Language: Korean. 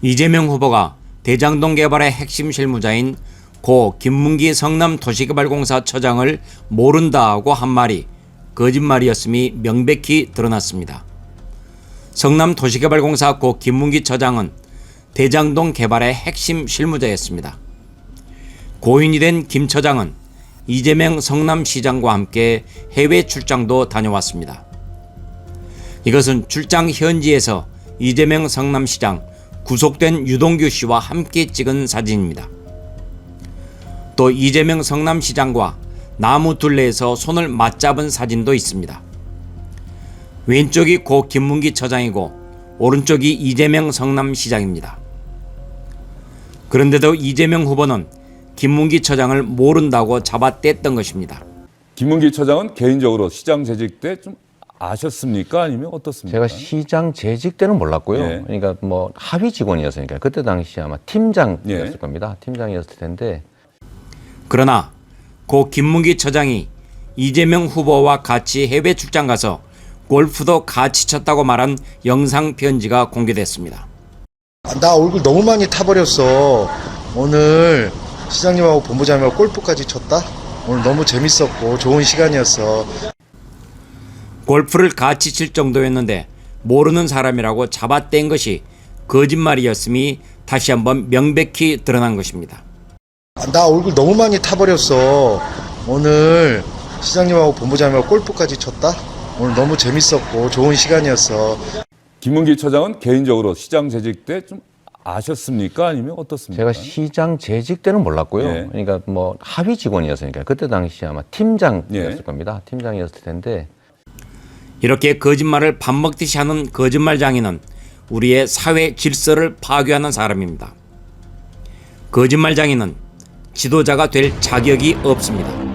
이재명 후보가 대장동 개발의 핵심 실무자인 고 김문기 성남 도시개발공사 처장을 모른다고 한 말이 거짓말이었음이 명백히 드러났습니다. 성남 도시개발공사 고 김문기 처장은 대장동 개발의 핵심 실무자였습니다. 고인이 된 김 처장은 이재명 성남시장과 함께 해외 출장도 다녀왔습니다. 이것은 출장 현지에서 이재명 성남시장 구속된 유동규 씨와 함께 찍은 사진입니다. 또 이재명 성남시장과 나무 둘레에서 손을 맞잡은 사진도 있습니다. 왼쪽이 고 김문기 처장이고 오른쪽이 이재명 성남시장입니다. 그런데도 이재명 후보는 김문기 처장을 모른다고 잡아뗐던 것입니다. 김문기 처장은 개인적으로 시장 재직 때 좀 아셨습니까? 아니면 어떻습니까? 제가 시장 재직 때는 몰랐고요. 예. 그러니까 뭐 합의 직원이었으니까 그때 당시 아마 팀장이었을 예. 겁니다. 팀장이었을 텐데 그러나 고 김문기 처장이 이재명 후보와 같이 해외 출장 가서 골프도 같이 쳤다고 말한 영상 편지가 공개됐습니다. 아, 나 얼굴 너무 많이 타버렸어. 오늘 시장님하고 본부장님하고 골프까지 쳤다? 오늘 너무 재밌었고 좋은 시간이었어. 골프를 같이 칠 정도였는데 모르는 사람이라고 잡아뗀 것이 거짓말이었음이 다시 한번 명백히 드러난 것입니다. 아, 나 얼굴 너무 많이 타버렸어. 오늘 시장님하고 본부장님하고 골프까지 쳤다? 오늘 너무 재밌었고 좋은 시간이었어. 김문기 처장은 개인적으로 시장 재직 때 좀 아셨습니까? 아니면 어떻습니까? 제가 시장 재직 때는 몰랐고요. 예. 그러니까 뭐 합의 직원이었으니까 그때 당시 아마 팀장이었을 예. 겁니다. 팀장이었을 텐데 이렇게 거짓말을 밥 먹듯이 하는 거짓말장인은 우리의 사회 질서를 파괴하는 사람입니다. 거짓말장인은 지도자가 될 자격이 없습니다.